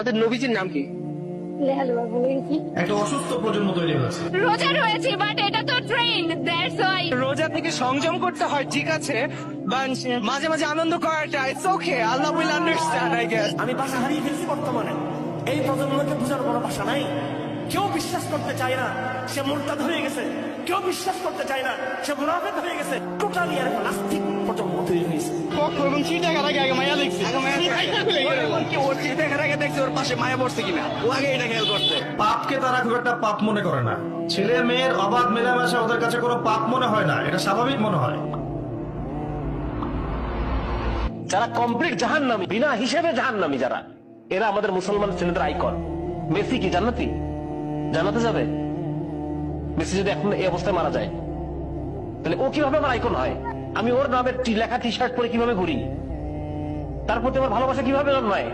তাদের নবীজির নাম কি? একটা অসুস্থ প্রজন্ম তৈরি হয়েছে। রোজা রয়েছে বাট এটা তো ট্রেন দ্যাটস ওয়াই রোজা থেকে সংযম করতে হয় ঠিক আছে মাঝে মাঝে আনন্দ করাটা it's okay Allah will understand I guess আমি ভাষা হারিয়ে ফেলছি বর্তমানে। এই প্রজন্মকে বোঝার কোনো ভাষা নাই। কেউ বিশ্বাস করতে চায় না সে মুরতাদ হয়ে গেছে। কেউ বিশ্বাস করতে চায় না সে মুনাফেক হয়ে গেছে। টোটালি আর নাস্তিক হয়েছে এবং চিঠি দেখার আগে আগে মায়া দেখছি। আগে মায়া কি ওর চিঠি দেখার আগে দেখছি ওর পাশে মায়া পড়ছে কিনা? ও আগে এটা খেয়াল করছে। পাপকে তারা খুব একটা পাপ মনে করে না। ছেলে মেয়ের অবাধ মেলামেশা ওদের কাছে কোনো পাপ মনে হয় না এটা স্বাভাবিক মনে হয়। যারা কমপ্লিট জাহান্নামী বিনা হিসেবে জাহান্নামী যারা এরা আমাদের মুসলমান ছেলেদের আইকন। মেসি কি জান্নাতি? জানাতে যাবে? মেসি যদি এখন এই অবস্থায় মারা যায় তাহলে ও কীভাবে আমার আইকন হয়? আমি ওর নামের লেখা টি শার্ট পরে কীভাবে ঘুরি? তার প্রতি আমার ভালোবাসা কীভাবে জন্মায়?